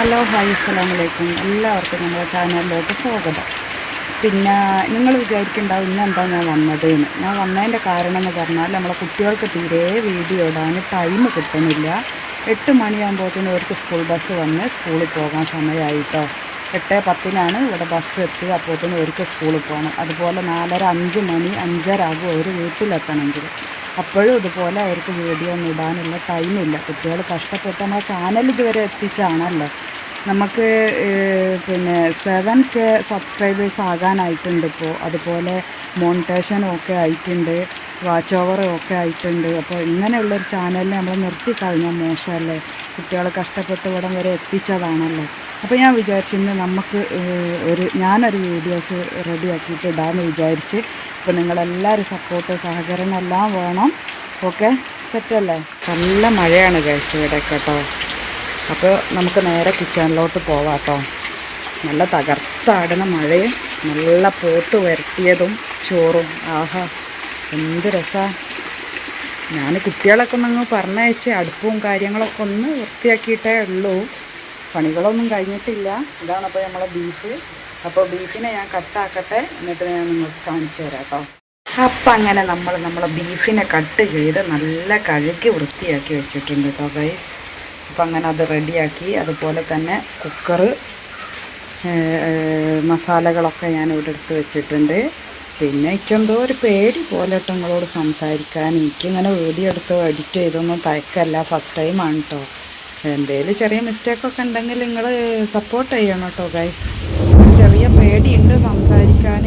Hello hi അസ്സലാം വലൈക്കും എല്ലാവർക്കും നമ്മുടെ ചാനലിലോട്ട് സ്വാഗതം. പിന്നെ നിങ്ങൾ വിചാരിക്കുന്നുണ്ടാവും ഇന്നെന്താ ഞാൻ വന്നത് എന്ന് ഞാൻ വന്നതിന്റെ കാരണം എന്ന് പറഞ്ഞാൽ നമ്മളെ കുട്ടികൾക്ക് തീരെ വീഡിയോ ഇടാൻ ടൈം കിട്ടുന്നില്ല. എട്ട് മണിയാകുമ്പോഴത്തേനും അവർക്ക് സ്കൂൾ ബസ് വന്ന് സ്കൂളിൽ പോകാൻ സമയമായിട്ടോ. എട്ട് പത്തിനാണ് ഇവിടെ ബസ് എത്തി അപ്പോഴത്തേനും അവർക്ക് സ്കൂളിൽ പോകണം. അതുപോലെ നാലര അഞ്ച് മണി അഞ്ചര ആകും അവർ വീട്ടിലെത്തണമെങ്കിൽ. അപ്പോഴും ഇതുപോലെ അവർക്ക് വീഡിയോ ഒന്നും ഇടാനുള്ള ടൈമില്ല കുട്ടികൾ കഷ്ടപ്പെട്ട് നമ്മളെ ചാനൽ ഇതുവരെ എത്തിച്ചാണല്ലോ. നമുക്ക് പിന്നെ സെവൻ കെ സബ്സ്ക്രൈബേഴ്സ് ആകാനായിട്ടുണ്ട് ഇപ്പോൾ അതുപോലെ മോണിറ്റേഷനും ഒക്കെ ആയിട്ടുണ്ട്. വാച്ച് ഓവറും ഒക്കെ ആയിട്ടുണ്ട്. അപ്പോൾ ഇങ്ങനെയുള്ളൊരു ചാനലിനെ നമ്മൾ നിർത്തിക്കഴിഞ്ഞാൽ മോശമല്ലേ? കുട്ടികൾ കഷ്ടപ്പെട്ട് ഇവിടം വരെ എത്തിച്ചതാണല്ലോ. അപ്പോൾ ഞാൻ വിചാരിച്ചിരുന്നു നമുക്ക് ഒരു ഞാനൊരു വീഡിയോസ് റെഡിയാക്കിയിട്ട് ഇടാമെന്ന് വിചാരിച്ച് അപ്പോൾ നിങ്ങളെല്ലാവരും സപ്പോർട്ട് സഹകരണം എല്ലാം വേണം. ഓക്കെ സെറ്റല്ലേ നല്ല മഴയാണ് കഴിച്ചു ഇവിടെ കേട്ടോ. അപ്പോൾ നമുക്ക് നേരെ കിച്ചണിലോട്ട് പോവാം കേട്ടോ. നല്ല തകർത്താടുന്ന മഴയും നല്ല പോത്ത് വരട്ടിയതും ചോറും. ആഹാ എന്ത് രസമാണ് ഞാൻ കുട്ടികളൊക്കെ ഒന്ന് പറഞ്ഞയച്ച് അടുപ്പും കാര്യങ്ങളൊക്കെ ഒന്ന് വൃത്തിയാക്കിയിട്ടേ ഉള്ളൂ. പണികളൊന്നും കഴിഞ്ഞിട്ടില്ല. ഇതാണ് അപ്പോൾ നമ്മളെ ബീഫ് അപ്പോൾ ബീഫിനെ ഞാൻ കട്ടാക്കട്ടെ എന്നിട്ട് ഞാൻ നിങ്ങൾക്ക് കാണിച്ചു തരാം കേട്ടോ അപ്പം അങ്ങനെ നമ്മൾ നമ്മളെ ബീഫിനെ കട്ട് ചെയ്ത് നല്ല കഴുകി വൃത്തിയാക്കി വെച്ചിട്ടുണ്ട് കേട്ടോ ഗൈസ് അപ്പം അങ്ങനെ അത് റെഡിയാക്കി അതുപോലെ തന്നെ കുക്കറ് മസാലകളൊക്കെ ഞാൻ ഇവിടെ എടുത്ത് വെച്ചിട്ടുണ്ട്. പിന്നെ എനിക്കെന്തോ ഒരു പേടി പോലെ നിങ്ങളോട് സംസാരിക്കാൻ. എനിക്കിങ്ങനെ വീഡിയോ എടുത്ത് എഡിറ്റ് ചെയ്തൊന്നും തയ്ക്കല്ല. ഫസ്റ്റ് ടൈമാണ് കേട്ടോ എന്തെങ്കിലും ചെറിയ മിസ്റ്റേക്കൊക്കെ ഉണ്ടെങ്കിൽ നിങ്ങൾ സപ്പോർട്ട് ചെയ്യണം കേട്ടോ ഗൈസ് ചെറിയ പേടിയുണ്ട് സംസാരിക്കാൻ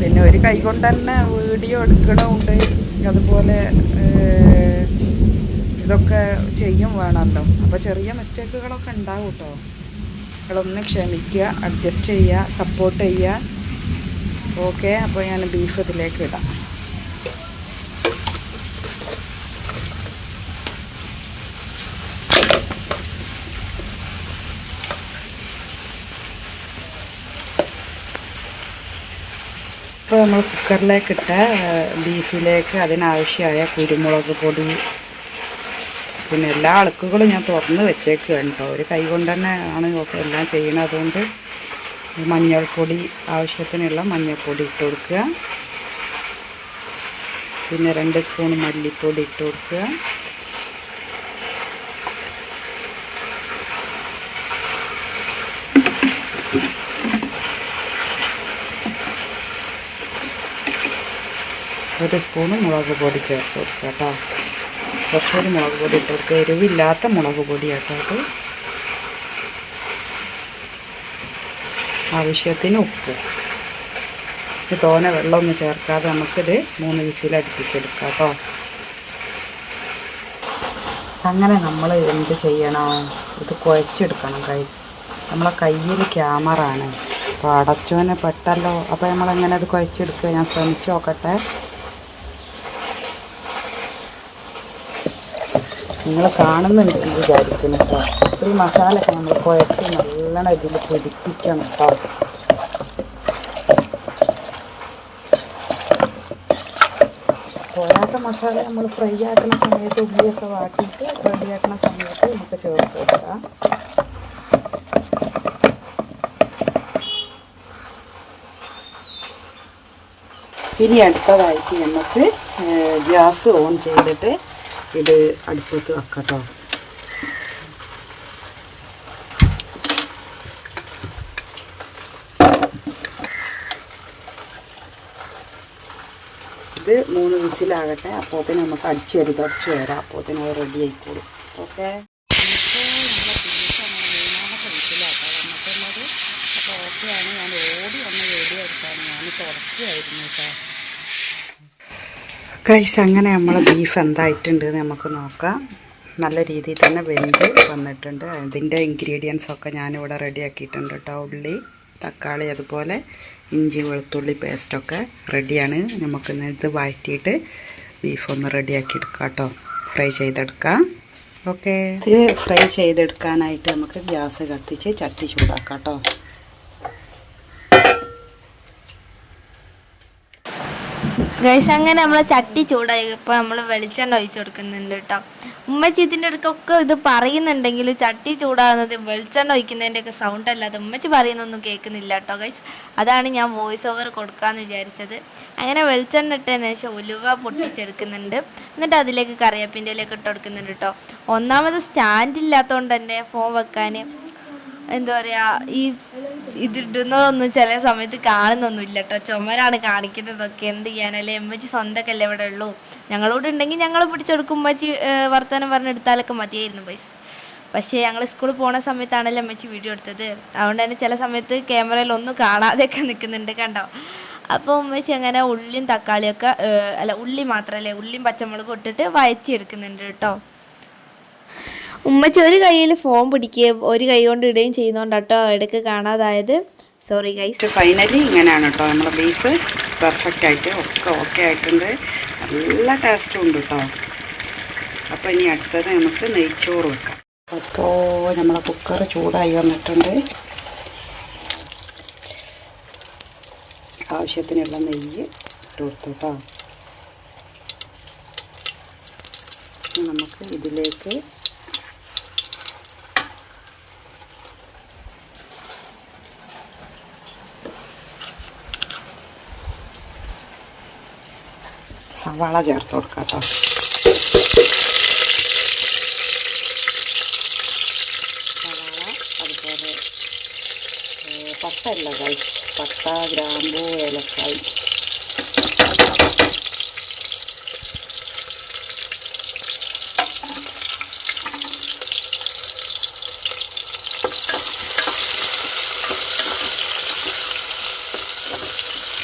പിന്നെ ഒരു കൈ കൊണ്ട് തന്നെ വീഡിയോ എടുക്കണമുണ്ട്. അതുപോലെ ഇതൊക്കെ ചെയ്യും വേണമല്ലോ. അപ്പോൾ ചെറിയ മിസ്റ്റേക്കുകളൊക്കെ ഉണ്ടാവും കേട്ടോ നിങ്ങളൊന്ന് ക്ഷമിക്കുക അഡ്ജസ്റ്റ് ചെയ്യുക സപ്പോർട്ട് ചെയ്യുക. ഓക്കെ അപ്പോൾ ഞാൻ ബീഫ് ഇതിലേക്ക് ഇടാം. ഇപ്പോൾ നമ്മൾ കുക്കറിലേക്ക് ഇട്ട ബീഫിലേക്ക് അതിനാവശ്യമായ കുരുമുളക് പൊടി പിന്നെ എല്ലാ അളക്കുകളും ഞാൻ തുറന്ന് വെച്ചേക്കുകയാണ് കേട്ടോ. ഒരു കൈ കൊണ്ട് തന്നെ ആണ് എല്ലാം ചെയ്യണത് അതുകൊണ്ട് മഞ്ഞൾപ്പൊടി ആവശ്യത്തിനുള്ള മഞ്ഞൾപ്പൊടി ഇട്ട് കൊടുക്കുക. പിന്നെ രണ്ട് സ്പൂൺ മല്ലിപ്പൊടി ഇട്ട് കൊടുക്കുക. ഒരു സ്പൂണ് മുളക് പൊടി ചേർത്ത് കൊടുക്കുക കേട്ടോ. കുറച്ചുകൂടി മുളക് പൊടി ഇട്ട് കൊടുക്കുക. എരിവില്ലാത്ത മുളക് പൊടി കേട്ടോ ആവശ്യത്തിന് ഉപ്പ്. തോനെ വെള്ളമൊന്നും ചേർക്കാതെ നമുക്കിത് മൂന്ന് വിസിലടുപ്പിച്ചെടുക്കാം കേട്ടോ. അങ്ങനെ നമ്മൾ എന്ത് ചെയ്യണം? ഇത് കുഴച്ചെടുക്കണം കൈ നമ്മളെ കയ്യിൽ ക്യാമറ ആണ്. അപ്പോൾ അടച്ചോനെ പെട്ടല്ലോ. അപ്പോൾ നമ്മളെങ്ങനെ അത് കുഴച്ചെടുക്കുക? ഞാൻ ശ്രമിച്ചു നോക്കട്ടെ. നിങ്ങൾ കാണുന്നുണ്ട് ഈ കേട്ടോ ഈ മസാലയൊക്കെ നമ്മൾ കുഴച്ച് നല്ലോണം ഇതിൽ പിടിപ്പിക്കണം കേട്ടോ പോരാത്ത മസാല നമ്മൾ ഫ്രൈ ആക്കുന്ന സമയത്ത് ഉള്ളിയൊക്കെ വാട്ടിയിട്ട് റെഡിയാക്കുന്ന സമയത്ത് നമുക്ക് ചേർത്ത് കൊടുക്കാം. ഇനി അടുത്തതായിട്ട് നമുക്ക് ഗ്യാസ് ഓൺ ചെയ്തിട്ട് ഇത് അടുപ്പത്ത് വെക്കട്ടോ. ഇത് മൂന്ന് വിസിലാകട്ടെ അപ്പോഴത്തേന് നമുക്ക് അടിച്ചേരി തുടച്ച് വരാം. അപ്പോഴത്തേന് അത് റെഡി ആയിക്കോളും. ഓക്കെ? അപ്പോൾ ഓക്കെയാണ് ഞാൻ ഓടി വന്ന് റെഡി എടുക്കാൻ ഞാൻ തുടക്കുകയായിരുന്നു കേട്ടോ. കൈസ് അങ്ങനെ നമ്മൾ ബീഫ് എന്തായിട്ടുണ്ട് നമുക്ക് നോക്കാം. നല്ല രീതിയിൽ തന്നെ വെന്ത് വന്നിട്ടുണ്ട്. അതിന്റെ ഇൻഗ്രീഡിയൻസ് ഒക്കെ ഞാനിവിടെ റെഡിയാക്കിയിട്ടുണ്ട് കേട്ടോ ഉള്ളി തക്കാളി അതുപോലെ ഇഞ്ചി വെളുത്തുള്ളി പേസ്റ്റൊക്കെ റെഡിയാണ് നമുക്ക് ഇത് വഴറ്റിയിട്ട് ബീഫ് ഒന്ന് റെഡിയാക്കി എടുക്കാം കേട്ടോ ഫ്രൈ ചെയ്തെടുക്കാം. ഓക്കെ ഇത് ഫ്രൈ ചെയ്തെടുക്കാനായിട്ട് നമുക്ക് ഗ്യാസ് കത്തിച്ച് ചട്ടി ചൂടാക്കാം കേട്ടോ ഗൈസ് അങ്ങനെ നമ്മളെ ചട്ടി ചൂടായി. ഇപ്പോൾ നമ്മൾ വെളിച്ചെണ്ണ ഒഴിച്ചു കൊടുക്കുന്നുണ്ട് കേട്ടോ. ഉമ്മച്ചി ഇതിന്റെ ഇടയ്ക്കൊക്കെ ഇത് പറയുന്നുണ്ടെങ്കിൽ ചട്ടി ചൂടാകുന്നത് വെളിച്ചെണ്ണ ഒഴിക്കുന്നതിന്റെ ഒക്കെ സൗണ്ട് അല്ലാതെ ഉമ്മച്ചി പറയുന്നൊന്നും കേൾക്കുന്നില്ല കേട്ടോ ഗൈസ്. അതാണ് ഞാൻ വോയിസ് ഓവർ കൊടുക്കാന്ന് വിചാരിച്ചത്. അങ്ങനെ വെളിച്ചെണ്ണ ഇട്ടതിന് ശേഷം ഉലുവ പൊട്ടിച്ചെടുക്കുന്നുണ്ട്. എന്നിട്ട് അതിലേക്ക് കറിവേപ്പിന്റെ ഇലയൊക്കെ ഇട്ട് കൊടുക്കുന്നുണ്ട് കേട്ടോ. ഒന്നാമത് സ്റ്റാൻഡ് ഇല്ലാത്തതുകൊണ്ട് തന്നെ ഫോൺ വെക്കാൻ എന്താ പറയാ ഈ ഇതിടുന്നതൊന്നും ചില സമയത്ത് കാണുന്നൊന്നുമില്ല കേട്ടോ ചുമരാണ് കാണിക്കുന്നതൊക്കെ. എന്ത് ചെയ്യാനല്ലേ? എമ്മച്ചി സ്വന്തമൊക്കെ അല്ലേ ഇവിടെ ഉള്ളൂ. ഞങ്ങളോട് ഉണ്ടെങ്കിൽ ഞങ്ങൾ പിടിച്ചെടുക്കും. ഉമ്മച്ചി വർത്തമാനം പറഞ്ഞെടുത്താലൊക്കെ മതിയായിരുന്നു പൈസ പക്ഷേ ഞങ്ങൾ സ്കൂളിൽ പോണ സമയത്താണല്ലോ അമ്മച്ചി വീഡിയോ എടുത്തത്. അതുകൊണ്ട് തന്നെ ചില സമയത്ത് ക്യാമറയിൽ ഒന്നും കാണാതെയൊക്കെ നിൽക്കുന്നുണ്ട് കണ്ടോ? അപ്പോൾ ഉമ്മച്ചി അങ്ങനെ ഉള്ളിയും തക്കാളിയൊക്കെ അല്ല ഉള്ളി മാത്രമല്ലേ ഉള്ളിയും പച്ചമുളകും ഇട്ടിട്ട് വയറ്റി എടുക്കുന്നുണ്ട് കേട്ടോ. ഉമ്മച്ചി ഒരു കയ്യിൽ ഫോൺ പിടിക്കുകയും ഒരു കൈ കൊണ്ട് ഇടുകയും ചെയ്യുന്നതുകൊണ്ടാട്ടോ ഇടയ്ക്ക് കാണാതായത്. സോറി ഗൈസ് ഫൈനലി ഇങ്ങനെയാണ് കേട്ടോ. നമ്മുടെ ബീഫ് പെർഫെക്റ്റ് ആയിട്ട് ഒക്കെ ഓക്കെ ആയിട്ടുണ്ട്. നല്ല ടേസ്റ്റും ഉണ്ട് കേട്ടോ. അപ്പോൾ ഇനി അടുത്തത് നമുക്ക് നെയ്ച്ചോറ് വെക്കാം. അപ്പോൾ നമ്മളെ കുക്കർ ചൂടായി വന്നിട്ടുണ്ട്. ആവശ്യത്തിനുള്ള നെയ്യ് ഇട്ട് കൊടുത്തു കേട്ടോ. നമുക്ക് ഇതിലേക്ക് സവാള ചേർത്ത് കൊടുക്കാം കേട്ടോ സവാള അതുപോലെ ഏ, പട്ട ഇല്ല കൈ പട്ട ഗ്രാമ്പൂ ഏലക്കായ്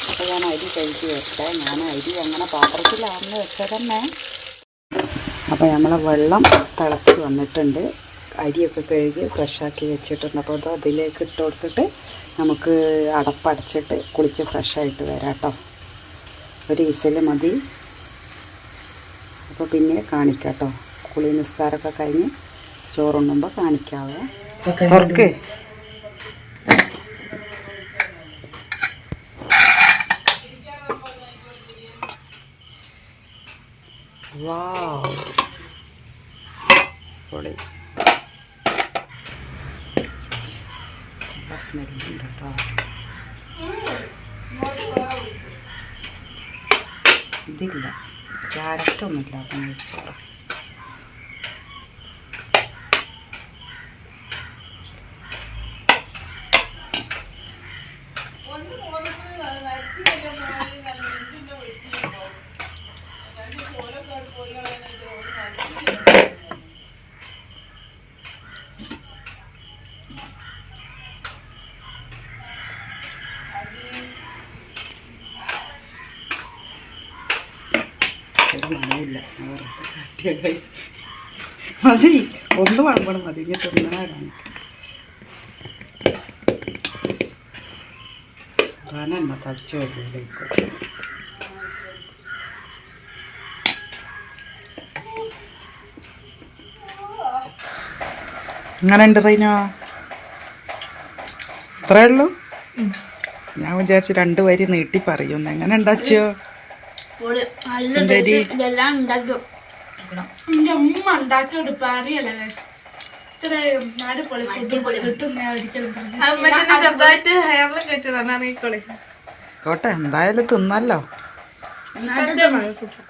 അപ്പോൾ ഞാൻ അരി കഴുകി വെച്ചേ. ഞാൻ അരി അങ്ങനെ പാത്രത്തിലാണെന്ന് വെച്ചാൽ തന്നെ അപ്പോൾ നമ്മളെ വെള്ളം തിളച്ച് വന്നിട്ടുണ്ട്. അരിയൊക്കെ കഴുകി ഫ്രഷാക്കി വെച്ചിട്ടുണ്ട്. അപ്പോൾ അത് അതിലേക്ക് ഇട്ട് കൊടുത്തിട്ട് നമുക്ക് അടപ്പടച്ചിട്ട് കുളിച്ച് ഫ്രഷായിട്ട് വരാം കേട്ടോ. ഒരു വിസിൽ മതി. അപ്പോൾ പിന്നെ കാണിക്കാം കേട്ടോ. കുളി നിസ്കാരമൊക്കെ കഴിഞ്ഞ് ചോറുണ്ണുമ്പോൾ കാണിക്കാവേ. തുറക്ക് വാവ് പൊളി. സ്മെല്ലുണ്ട് കേട്ടോ ഇതില്ല. ക്യാരറ്റൊന്നുമില്ല ഇല്ലാത്ത നെയ്ച്ചോറ് ഒരു മണമില്ല വെറുതെ കാട്ടിയ ഗൈസ് മതി ഒന്ന് വളമ്പണം മതി. ഇനി തിന്നണാണ് റനെണ്ണ തച്ച് വരുമ്പോഴേക്കും അങ്ങനെ ഉണ്ട് റൈനോ? ഇത്രേ ഉള്ളൂ? ഞാൻ വിചാരിച്ചു രണ്ട് വരി നീട്ടി പറയുന്നു എങ്ങനെ ഉണ്ടാച്ചോ ഇതെല്ലാം ഉണ്ടാക്കും. എന്റെ ഉമ്മ ഉണ്ടാക്കി കിട്ടും എന്തായാലും തിന്നല്ലോ. സൂപ്പർ